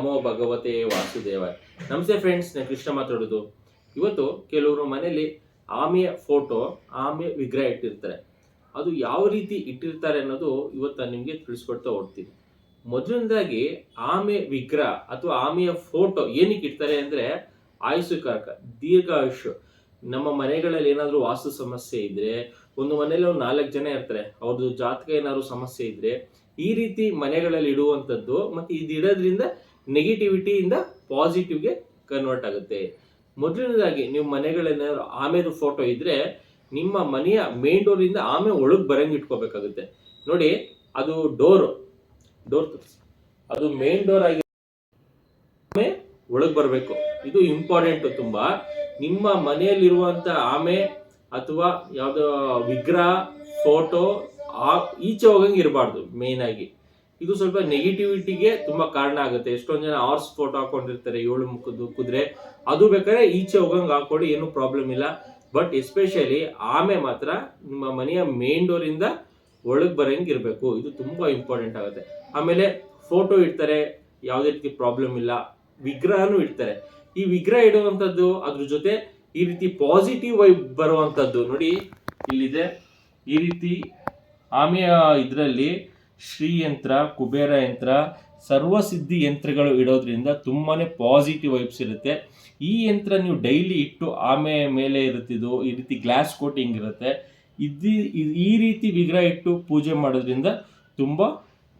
ನಮೋ ಭಗವತೆ ವಾಸುದೇವ ನಮಸ್ತೆ ಫ್ರೆಂಡ್ಸ್ ನಾನು ಕೃಷ್ಣ ಮಾತಾಡೋದು. ಇವತ್ತು ಕೆಲವರು ಮನೆಯಲ್ಲಿ ಆಮೆಯ ಫೋಟೋ ಆಮೆಯ ವಿಗ್ರಹ ಇಟ್ಟಿರ್ತಾರೆ. ಅದು ಯಾವ ರೀತಿ ಇಟ್ಟಿರ್ತಾರೆ ಅನ್ನೋದು ಇವತ್ತು ನಾನು ನಿಮಗೆ ತಿಳಿಸ್ಕೊಡ್ತಾ ಹೋಗ್ತೀನಿ. ಮೊದಲನೇದಾಗಿ ಆಮೆ ವಿಗ್ರಹ ಅಥವಾ ಆಮೆಯ ಫೋಟೋ ಏನಕ್ಕೆ ಇಡ್ತಾರೆ ಅಂದ್ರೆ ಆಯುಷ್ಯಕಾರಕ ದೀರ್ಘಾಯುಷ್ಯ. ನಮ್ಮ ಮನೆಗಳಲ್ಲಿ ಏನಾದರೂ ವಾಸ್ತು ಸಮಸ್ಯೆ ಇದ್ರೆ, ಒಂದು ಮನೇಲಿ ಒಂದು ನಾಲ್ಕು ಜನ ಇರ್ತಾರೆ, ಅವ್ರದ್ದು ಜಾತಕ ಏನಾದ್ರು ಸಮಸ್ಯೆ ಇದ್ರೆ, ಈ ರೀತಿ ಮನೆಗಳಲ್ಲಿ ಇಡುವಂಥದ್ದು ಮತ್ತೆ ಇದು ಇಡೋದ್ರಿಂದ ನೆಗೆಟಿವಿಟಿಯಿಂದ ಪಾಸಿಟಿವ್ಗೆ ಕನ್ವರ್ಟ್ ಆಗುತ್ತೆ. ಮೊದಲನೇದಾಗಿ ನಿಮ್ಮ ಮನೆಗಳೇನಾದ್ರು ಆಮೆದು ಫೋಟೋ ಇದ್ರೆ, ನಿಮ್ಮ ಮನೆಯ ಮೇನ್ ಡೋರ್ ಇಂದ ಆಮೆ ಒಳಗೆ ಬರಂಗ್ ಇಟ್ಕೋಬೇಕಾಗುತ್ತೆ. ನೋಡಿ, ಅದು ಡೋರ್ ಡೋರ್ ಅದು ಮೇನ್ ಡೋರ್ ಆಗಿ ಆಮೆ ಒಳಗೆ ಬರಬೇಕು. ಇದು ಇಂಪಾರ್ಟೆಂಟ್ ತುಂಬಾ. ನಿಮ್ಮ ಮನೆಯಲ್ಲಿರುವಂತ ಆಮೆ ಅಥವಾ ಯಾವುದೋ ವಿಗ್ರಹ ಫೋಟೋ ಆ ಈಚೆ ಹೋಗಂಗ್ ಇರಬಾರ್ದು ಮೇನ್ ಆಗಿ. ಇದು ಸ್ವಲ್ಪ ನೆಗೆಟಿವಿಟಿಗೆ ತುಂಬಾ ಕಾರಣ ಆಗುತ್ತೆ. ಎಷ್ಟೊಂದ್ ಜನ ಆರ್ಸ್ ಫೋಟೋ ಹಾಕೊಂಡಿರ್ತಾರೆ ಏಳು ಮುಖದ್ದು ಕುದುರೆ. ಅದು ಬೇಕಾದ್ರೆ ಈಚೆ ಹೋಗಂಗ್ ಹಾಕೊಳ್ಳಿ ಏನು ಪ್ರಾಬ್ಲಮ್ ಇಲ್ಲ. ಬಟ್ ಎಸ್ಪೆಷಲಿ ಆಮೆ ಮಾತ್ರ ನಿಮ್ಮ ಮನೆಯ ಮೇನ್ ಡೋರ್ ಇಂದ ಒಳಗ್ ಬರಂಗ್ ಇರಬೇಕು. ಇದು ತುಂಬಾ ಇಂಪಾರ್ಟೆಂಟ್ ಆಗುತ್ತೆ. ಆಮೇಲೆ ಫೋಟೋ ಇಡ್ತಾರೆ, ಯಾವುದೇ ರೀತಿ ಪ್ರಾಬ್ಲಮ್ ಇಲ್ಲ. ವಿಗ್ರಹನೂ ಇಡ್ತಾರೆ. ಈ ವಿಗ್ರಹ ಇಡುವಂಥದ್ದು ಅದ್ರ ಜೊತೆ ಈ ರೀತಿ ಪಾಸಿಟಿವ್ ವೈಬ್ ಬರುವಂಥದ್ದು. ನೋಡಿ, ಇಲ್ಲಿದೆ. ಈ ರೀತಿ ಆಮೆಯ ಇದರಲ್ಲಿ ಶ್ರೀ ಯಂತ್ರ, ಕುಬೇರ ಯಂತ್ರ ಸರ್ವಸಿದ್ಧಿ ಯಂತ್ರಗಳು ಇಡೋದ್ರಿಂದ ತುಂಬಾ ಪಾಸಿಟಿವ್ ವೈಬ್ಸ್ ಇರುತ್ತೆ. ಈ ಯಂತ್ರ ನೀವು ಡೈಲಿ ಇಟ್ಟು ಆಮೆ ಮೇಲೆ ಇರುತ್ತಿದ್ದು ಈ ರೀತಿ ಗ್ಲಾಸ್ ಕೋಟಿಂಗ್ ಇರುತ್ತೆ. ಇದ್ದಿ, ಈ ರೀತಿ ವಿಗ್ರಹ ಇಟ್ಟು ಪೂಜೆ ಮಾಡೋದ್ರಿಂದ ತುಂಬ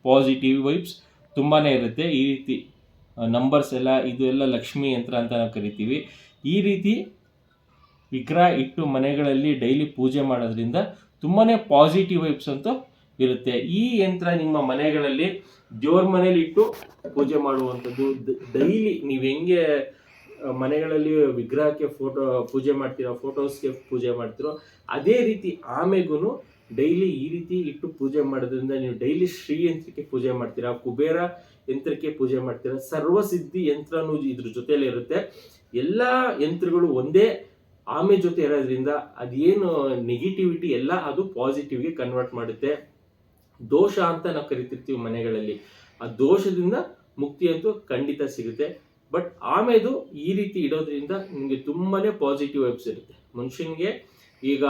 ಪಾಸಿಟಿವ್ ವೈಬ್ಸ್ ತುಂಬಾ ಇರುತ್ತೆ. ಈ ರೀತಿ ನಂಬರ್ಸ್ ಎಲ್ಲ, ಇದು ಎಲ್ಲ ಲಕ್ಷ್ಮಿ ಯಂತ್ರ ಅಂತ ನಾವು ಕರಿತೀವಿ. ಈ ರೀತಿ ವಿಗ್ರಹ ಇಟ್ಟು ಮನೆಗಳಲ್ಲಿ ಡೈಲಿ ಪೂಜೆ ಮಾಡೋದ್ರಿಂದ ತುಂಬಾ ಪಾಸಿಟಿವ್ ವೈಬ್ಸ್ ಅಂತ ಇರುತ್ತೆ. ಈ ಯಂತ್ರ ನಿಮ್ಮ ಮನೆಗಳಲ್ಲಿ ದೇವ್ರ ಮನೇಲಿ ಇಟ್ಟು ಪೂಜೆ ಮಾಡುವಂಥದ್ದು. ಡೈಲಿ ನೀವು ಹೆಂಗೆ ಮನೆಗಳಲ್ಲಿ ವಿಗ್ರಹಕ್ಕೆ ಫೋಟೋ, ಪೂಜೆ ಮಾಡ್ತೀರೋ, ಫೋಟೋಸ್ಗೆ ಪೂಜೆ ಮಾಡ್ತೀರೋ, ಅದೇ ರೀತಿ ಆಮೆಗೂ ಡೈಲಿ ಈ ರೀತಿ ಇಟ್ಟು ಪೂಜೆ ಮಾಡೋದ್ರಿಂದ ನೀವು ಡೈಲಿ ಶ್ರೀ ಯಂತ್ರಕ್ಕೆ ಪೂಜೆ ಮಾಡ್ತೀರಾ, ಕುಬೇರ ಯಂತ್ರಕ್ಕೆ ಪೂಜೆ ಮಾಡ್ತೀರಾ, ಸರ್ವಸಿದ್ಧಿ ಯಂತ್ರನೂ ಇದ್ರ ಜೊತೆಯಲ್ಲಿ ಇರುತ್ತೆ. ಎಲ್ಲ ಯಂತ್ರಗಳು ಒಂದೇ ಆಮೆ ಜೊತೆ ಇರೋದ್ರಿಂದ ಅದೇನು ನೆಗೆಟಿವಿಟಿ ಎಲ್ಲ ಅದು ಪಾಸಿಟಿವ್ಗೆ ಕನ್ವರ್ಟ್ ಮಾಡುತ್ತೆ. ದೋಷ ಅಂತ ನಾವು ಕರಿತಿರ್ತೀವಿ ಮನೆಗಳಲ್ಲಿ. ಆ ದೋಷದಿಂದ ಮುಕ್ತಿ ಅಂತೂ ಖಂಡಿತ ಸಿಗುತ್ತೆ. ಬಟ್ ಆಮೇದು ಈ ರೀತಿ ಇಡೋದ್ರಿಂದ ನಿಮಗೆ ತುಂಬಾನೇ ಪಾಸಿಟಿವ್ ವೈಬ್ಸ್ ಇರುತ್ತೆ. ಮನುಷ್ಯನಿಗೆ ಈಗ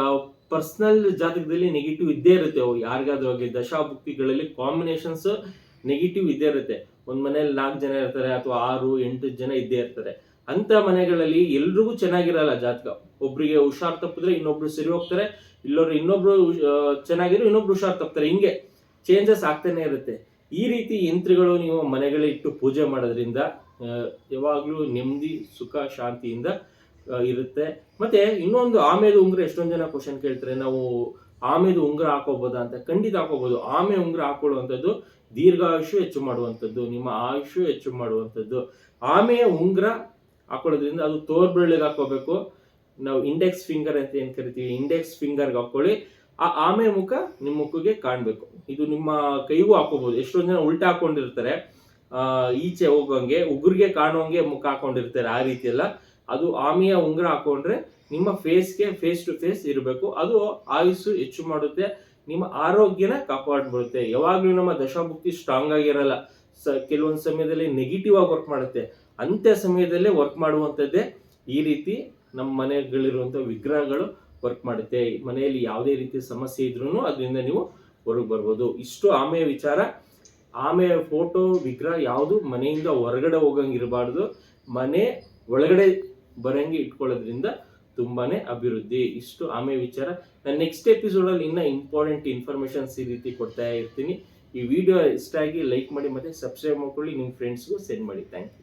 ಪರ್ಸ್ನಲ್ ಜಾತಕದಲ್ಲಿ ನೆಗೆಟಿವ್ ಇದ್ದೇ ಇರುತ್ತೆ. ಅವು ಯಾರಿಗಾದ್ರೂ ಹೋಗಿ ದಶಾಭುಕ್ತಿಗಳಲ್ಲಿ ಕಾಂಬಿನೇಷನ್ಸ್ ನೆಗೆಟಿವ್ ಇದ್ದೇ ಇರುತ್ತೆ. ಒಂದ್ ಮನೆಯಲ್ಲಿ ನಾಲ್ಕು ಜನ ಇರ್ತಾರೆ ಅಥವಾ ಆರು, ಎಂಟು ಜನ ಇದ್ದೇ ಇರ್ತಾರೆ. ಅಂತ ಮನೆಗಳಲ್ಲಿ ಎಲ್ರಿಗೂ ಚೆನ್ನಾಗಿರಲ್ಲ ಜಾತಕ. ಒಬ್ಬರಿಗೆ ಹುಷಾರ್ ತಪ್ಪಿದ್ರೆ ಇನ್ನೊಬ್ರು ಸರಿ ಹೋಗ್ತಾರೆ. ಇಲ್ಲೋರು ಇನ್ನೊಬ್ರು ಚೆನ್ನಾಗಿರೋ ಇನ್ನೊಬ್ರು ಹುಷಾರ್ ತಪ್ತಾರೆ. ಹಿಂಗೆ. ಚೇಂಜಸ್ ಆಗ್ತಾನೆ ಇರುತ್ತೆ. ಈ ರೀತಿ ಯಂತ್ರಗಳು ನೀವು ಮನೆಗಳಿಟ್ಟು ಪೂಜೆ ಮಾಡೋದ್ರಿಂದ ಯಾವಾಗಲೂ ನೆಮ್ಮದಿ, ಸುಖ, ಶಾಂತಿಯಿಂದ ಇರುತ್ತೆ. ಮತ್ತೆ ಇನ್ನೊಂದು ಆಮೇಲೆ ಉಂಗ್ರ, ಎಷ್ಟೊಂದು ಜನ ಕ್ವಶನ್ ಕೇಳ್ತಾರೆ, ನಾವು ಆಮೇದು ಉಂಗ್ರ ಹಾಕೋಬೋದಾ ಅಂತ ಖಂಡಿತ ಹಾಕೋಬಹುದು ಆಮೆ ಉಂಗ್ರ ಹಾಕೊಳ್ಳುವಂಥದ್ದು ದೀರ್ಘಾಯುಷ್ಯ ಹೆಚ್ಚು ಮಾಡುವಂಥದ್ದು, ನಿಮ್ಮ ಆಯುಷ್ಯ ಹೆಚ್ಚು ಮಾಡುವಂಥದ್ದು. ಆಮೆಯ ಉಂಗ್ರ ಹಾಕೊಳ್ಳೋದ್ರಿಂದ ಅದು ತೋರ್ಬೆಳ್ಳಿಗೆ ಹಾಕೋಬೇಕು ನಾವು ಇಂಡೆಕ್ಸ್ ಫಿಂಗರ್ ಅಂತ ಏನು ಕರಿತೀವಿ? ಇಂಡೆಕ್ಸ್ ಫಿಂಗರ್ಗೆ ಹಾಕೊಳ್ಳಿ ಆ ಆಮೆ ಮುಖ ನಿಮ್ಮ ಮುಖಕ್ಕೆ ಕಾಣಬೇಕು. ಇದು ನಿಮ್ಮ ಕೈಗೂ ಹಾಕೋಬಹುದು ಎಷ್ಟೊಂದು ಜನ ಉಲ್ಟಾ ಹಾಕೊಂಡಿರ್ತಾರೆ. ಈಚೆ ಹೋಗೋಂಗೆ, ಉಗುರಿಗೆ ಕಾಣೋಂಗೆ ಮುಖ ಹಾಕೊಂಡಿರ್ತಾರೆ ಆ ರೀತಿ ಎಲ್ಲ ಅದು ಆಮೆಯ ಉಂಗುರ ಹಾಕೊಂಡ್ರೆ ನಿಮ್ಮ ಫೇಸ್ಗೆ ಫೇಸ್ ಟು ಫೇಸ್ ಇರಬೇಕು. ಅದು ಆಯುಸ್ಸು ಹೆಚ್ಚು ಮಾಡುತ್ತೆ. ನಿಮ್ಮ ಆರೋಗ್ಯನ ಕಾಪಾಡ್ಬಿಡುತ್ತೆ. ಯಾವಾಗಲೂ ನಮ್ಮ ದಶಾಭುಕ್ತಿ ಸ್ಟ್ರಾಂಗ್ ಆಗಿರಲ್ಲ. ಸ, ಕೆಲವೊಂದು ಸಮಯದಲ್ಲಿ ನೆಗೆಟಿವ್ ಆಗಿ ವರ್ಕ್ ಮಾಡುತ್ತೆ. ಅಂಥ ಸಮಯದಲ್ಲೇ ವರ್ಕ್ ಮಾಡುವಂಥದ್ದೇ ಈ ರೀತಿ ನಮ್ಮ ಮನೆಗಳಿರುವಂಥ ವಿಗ್ರಹಗಳು ವರ್ಕ್ ಮಾಡುತ್ತೆ. ಮನೆಯಲ್ಲಿ ಯಾವುದೇ ರೀತಿ ಸಮಸ್ಯೆ ಇದ್ರೂ ಅದರಿಂದ ನೀವು ಹೊರಗೆ ಬರ್ಬೋದು. ಇಷ್ಟು ಆಮೆಯ ವಿಚಾರ. ಆಮೆಯ ಫೋಟೋ ವಿಗ್ರಹ ಯಾವುದು ಮನೆಯಿಂದ ಹೊರಗಡೆ ಹೋಗಂಗೆ ಮನೆ ಒಳಗಡೆ ಬರಂಗೆ ಇಟ್ಕೊಳ್ಳೋದ್ರಿಂದ ತುಂಬಾ ಅಭಿವೃದ್ಧಿ. ಇಷ್ಟು ಆಮೆ ವಿಚಾರ. ನಾನು ನೆಕ್ಸ್ಟ್ ಎಪಿಸೋಡಲ್ಲಿ ಇನ್ನೂ ಇಂಪಾರ್ಟೆಂಟ್ ಇನ್ಫಾರ್ಮೇಷನ್ಸ್ ಈ ರೀತಿ ಕೊಡ್ತಾ ಇರ್ತೀನಿ. ಈ ವಿಡಿಯೋ ಇಷ್ಟ ಆಗಿ ಲೈಕ್ ಮಾಡಿ ಮತ್ತೆ ಸಬ್ಸ್ಕ್ರೈಬ್ ಮಾಡ್ಕೊಳ್ಳಿ. ನಿಮ್ಮ ಫ್ರೆಂಡ್ಸ್ಗೂ ಸೆಂಡ್ ಮಾಡಿ. Thank you